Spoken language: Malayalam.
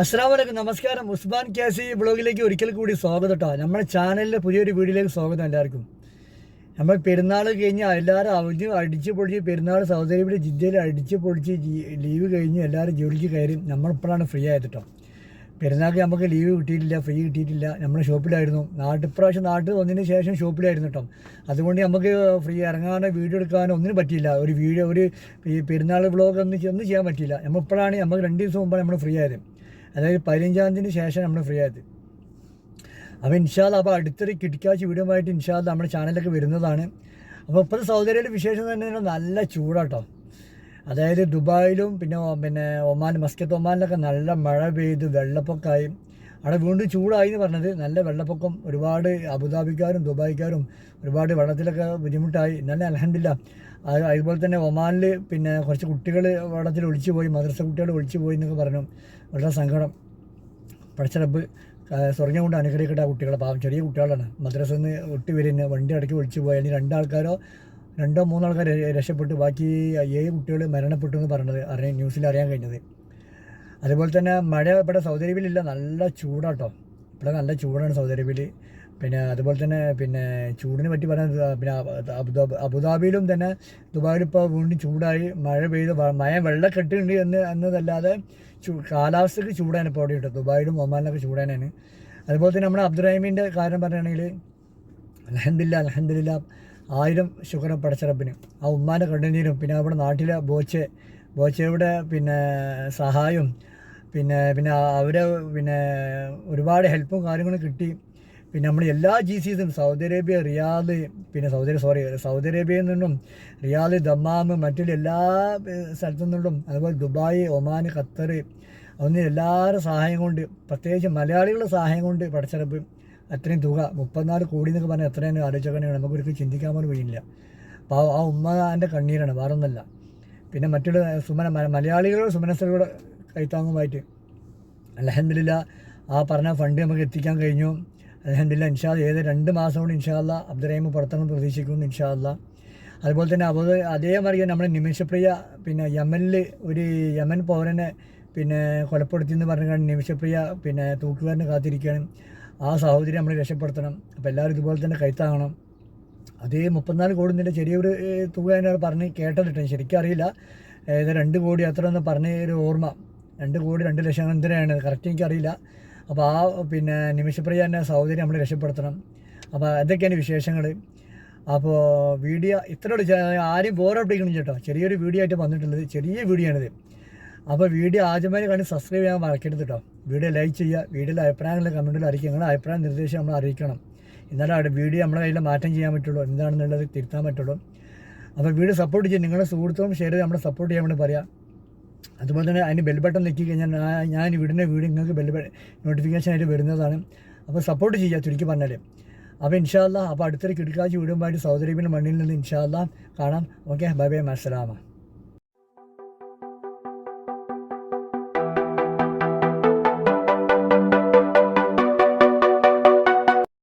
അസ്സാം വലൈക്കും നമസ്കാരം. ഉസ്മാൻ കാസി ബ്ലോഗിലേക്ക് ഒരിക്കൽ കൂടി സ്വാഗതം കേട്ടോ നമ്മുടെ ചാനലിലെ പുതിയൊരു വീഡിയോയിലേക്ക് സ്വാഗതം എല്ലാവർക്കും. നമ്മൾ പെരുന്നാൾ കഴിഞ്ഞ് എല്ലാവരും അവധി അടിച്ച് പൊളിച്ച് പെരുന്നാൾ സൗദി അറേബ്യയിൽ ജിദ്ദയിൽ അടിച്ച് പൊളിച്ച് ലീവ് കഴിഞ്ഞ് എല്ലാവരും ജോലിക്ക് കയറി നമ്മളിപ്പോഴാണ് ഫ്രീ ആയത് കേട്ടോ പെരുന്നാൾക്ക് നമുക്ക് ലീവ് കിട്ടിയിട്ടില്ല ഫ്രീ കിട്ടിയിട്ടില്ല. നമ്മൾ ഷോപ്പിലായിരുന്നു. നാട്ടിൽ പ്രാവശ്യം നാട്ടിൽ വന്നതിന് ശേഷം ഷോപ്പിലായിരുന്നു കേട്ടോ അതുകൊണ്ട് നമുക്ക് ഫ്രീ ഇറങ്ങാനോ വീഡിയോ എടുക്കാനോ ഒന്നിനും പറ്റിയില്ല. ഒരു വീഡിയോ ഒരു ഈ പെരുന്നാൾ വ്ളോഗ് ഒന്നും ഒന്നും ചെയ്യാൻ പറ്റിയില്ല. നമ്മൾ ഇപ്പോഴാണ് നമുക്ക് രണ്ട് ദിവസം മുമ്പാണ് നമ്മൾ ഫ്രീ ആയത്. അതായത് പതിനഞ്ചാം തീയതിന് ശേഷം നമ്മൾ ഫ്രീ ആയത്. അപ്പോൾ ഇൻഷാല്ല അപ്പോൾ അടുത്തൊരു കിടക്കാച്ച് വീഡിയോ ആയിട്ട് ഇൻഷാല്ല നമ്മുടെ ചാനലൊക്കെ വരുന്നതാണ്. അപ്പോൾ ഇപ്പോഴത്തെ സൗദി വിശേഷം തന്നെ നല്ല ചൂടാട്ടോ. അതായത് ദുബായിലും പിന്നെ പിന്നെ ഒമാൻ മസ്കത്ത് ഒമാനിലൊക്കെ നല്ല മഴ പെയ്ത് വെള്ളപ്പൊക്കമായി അവിടെ വീണ്ടും ചൂടായി എന്ന് പറഞ്ഞത് നല്ല വെള്ളപ്പൊക്കം ഒരുപാട് അബുദാബിക്കാരും ദുബായിക്കാരും ഒരുപാട് വെള്ളത്തിലൊക്കെ ബുദ്ധിമുട്ടായി. നല്ല അലഹമില്ല അതുപോലെ തന്നെ ഒമാനിൽ പിന്നെ കുറച്ച് കുട്ടികൾ വെള്ളത്തിൽ ഒളിച്ചു പോയി മദ്രസ കുട്ടികൾ ഒളിച്ചു പോയി എന്നൊക്കെ പറഞ്ഞു. വളരെ സങ്കടം. പഠിച്ചറപ്പ് സ്വർഗം കൊണ്ട് അനുഗ്രഹിക്കട്ടെ ആ കുട്ടികളെ. പാവം ചെറിയ കുട്ടികളാണ്. മദ്രസയിൽ നിന്ന് ഒട്ടി വരുന്ന വണ്ടി അടക്കി ഒളിച്ചു പോയാൽ രണ്ടാൾക്കാരോ രണ്ടോ മൂന്നോ ആൾക്കാർ രക്ഷപ്പെട്ട്. ബാക്കി ഏഴ് കുട്ടികൾ മരണപ്പെട്ടു എന്ന് പറഞ്ഞത് അറിയാൻ ന്യൂസിൽ അറിയാൻ കഴിഞ്ഞത്. അതുപോലെ തന്നെ മഴ ഇവിടെ സൗദി അറേബ്യയിലില്ല നല്ല ചൂടാട്ടോ. ഇവിടെ നല്ല ചൂടാണ് സൗദി അറേബ്യയിൽ പിന്നെ അതുപോലെ തന്നെ പിന്നെ ചൂടിനെ പറ്റി പറയാൻ പിന്നെ അബുദാബി അബുദാബിയിലും തന്നെ ദുബായിൽ ഇപ്പോൾ വീണ്ടും ചൂടായി. മഴ പെയ്ത് മഴ വെള്ളക്കെട്ടുണ്ട് എന്ന് എന്നതല്ലാതെ ചൂ കാലാവസ്ഥയ്ക്ക് ചൂടാണ് ഇപ്പോൾ അവിടെ കിട്ടും ദുബായിലും ഒമാനിലൊക്കെ ചൂടാനാണ് അതുപോലെ തന്നെ നമ്മുടെ അബ്ദുറഹീമിന്റെ കാര്യം പറയുകയാണെങ്കിൽ അലഹമില്ല അലഹമില്ല ആയിരം ശുക്രം പടച്ചറപ്പിന് ആ ഉമ്മാന്റെ കണ്ണുനീരും പിന്നെ അവിടെ നാട്ടിലെ ബോച്ചെ ബോച്ചയുടെ പിന്നെ സഹായവും പിന്നെ പിന്നെ അവരെ പിന്നെ ഒരുപാട് ഹെൽപ്പും കാര്യങ്ങളും കിട്ടി. പിന്നെ നമ്മൾ എല്ലാ ജി സിസും സൗദി അറേബ്യ റിയാദ് പിന്നെ സൗദി സോറി സൗദി അറേബ്യയിൽ നിന്നും റിയാദ് ദമ്മാം മറ്റുള്ള എല്ലാ സ്ഥലത്തു നിന്നും അതുപോലെ ദുബായ് ഒമാൻ ഖത്തർ അതൊന്നും എല്ലാവരുടെ സഹായം കൊണ്ട് പ്രത്യേകിച്ച് മലയാളികളുടെ സഹായം കൊണ്ട് പഠിച്ചെടുപ്പ് അത്രയും തുക മുപ്പത്തിനാല് കോടി എന്നൊക്കെ പറഞ്ഞാൽ എത്രയാണ് ആലോചിക്കാൻ നമുക്കൊരിക്കലും ചിന്തിക്കാൻ പോലും കഴിയില്ല. അപ്പോൾ ആ- ഉമ്മ ഉമ്മന്റെ കണ്ണീരാണ് വേറെ ഒന്നല്ല പിന്നെ മറ്റുള്ള സുമന മലയാളികളുടെ സുമനസ്ഥകളുടെ കൈത്താങ്ങുമായിട്ട് അലഹമില്ല ആ പറഞ്ഞ ഫണ്ട് നമുക്ക് എത്തിക്കാൻ കഴിഞ്ഞു. അലഹമില്ല ഇൻഷാല്ല ഏത് രണ്ട് മാസം കൊണ്ട് ഇൻഷാല്ല അബ്ദുറഹീം പുറത്തുനിന്ന് പ്രതീക്ഷിക്കുന്നു ഇൻഷാല്ല അതുപോലെ തന്നെ അതേ അതേമാതിരി നമ്മുടെ നിമിഷപ്രിയ പിന്നെ യമനിൽ ഒരു യമൻ പൗരനെ പിന്നെ കൊലപ്പെടുത്തി എന്ന് പറഞ്ഞാൽ നിമിഷപ്രിയ പിന്നെ തൂക്കുകാരനെ കാത്തിരിക്കുകയാണ് ആ സഹോദരി നമ്മൾ രക്ഷപ്പെടുത്തണം. അപ്പോൾ എല്ലാവരും ഇതുപോലെ തന്നെ കൈത്താങ്ങണം. അതേ മുപ്പത്തിനാല് കോടി നിന്റെ ചെറിയൊരു തുക എന്നോട് പറഞ്ഞ് കേട്ടതിട്ടാണ് ശരിക്കും അറിയില്ല. ഏത് രണ്ട് കോടി അത്ര എന്ന് പറഞ്ഞ ഒരു ഓർമ്മ. രണ്ട് കോടി രണ്ട് ലക്ഷം എന്തിനാണ് കറക്റ്റ് എനിക്കറിയില്ല അപ്പോൾ ആ പിന്നെ നിമിഷപ്രിയ എന്നെ സഹോദരി നമ്മൾ രക്ഷപ്പെടുത്തണം. അപ്പോൾ എന്തൊക്കെയാണ് വിശേഷങ്ങൾ അപ്പോൾ വീഡിയോ ഇത്രയോട് ആരും ബോറപ്പിടിക്കണം ചേട്ടോ ചെറിയൊരു വീഡിയോ ആയിട്ട് വന്നിട്ടുള്ളത്. ചെറിയ വീഡിയോ ആണിത്. അപ്പോൾ വീഡിയോ ആദ്യമായി കണ്ട് സബ്സ്ക്രൈബ് ചെയ്യാൻ മറക്കരുത് കേട്ടോ. വീഡിയോ ലൈക്ക് ചെയ്യുക വീഡിയോയിലെ അഭിപ്രായങ്ങൾ കമന്റിൽ അറിയിക്കുക. നിങ്ങളുടെ അഭിപ്രായം നിർദ്ദേശം നമ്മൾ അറിയിക്കണം. എന്നാലും അവിടെ വീഡിയോ നമ്മുടെ കയ്യിൽ മാറ്റം ചെയ്യാൻ പറ്റുള്ളൂ. എന്താണെന്നുള്ളത് തിരുത്താൻ പറ്റുള്ളൂ. അപ്പോൾ വീഡിയോ സപ്പോർട്ട് ചെയ്യും. നിങ്ങളുടെ സുഹൃത്തുക്കളും ഷെയർ ചെയ്ത് നമ്മളെ സപ്പോർട്ട് ചെയ്യാൻ വേണ്ടി പറയാം. അതുപോലെ തന്നെ അതിന് ബെൽ ബട്ടൺ നെക്കി കഴിഞ്ഞാൽ ഞാൻ- ഇവിടുന്ന വീട് നിങ്ങൾക്ക് ബെൽ നോട്ടിഫിക്കേഷൻ ആയിട്ട് വരുന്നതാണ്. അപ്പോൾ സപ്പോർട്ട് ചെയ്യുക ചുരുക്കി പറഞ്ഞാൽ അപ്പോൾ ഇൻഷാല്ല അപ്പോൾ അടുത്തൊരു കിടക്കാഴ്ച വീടുമായിട്ട് സൗദി അറേബ്യൻ മണ്ണിൽ നിന്ന് ഇൻഷാല്ല കാണാം. Okay bye bye മസ്സലാമ.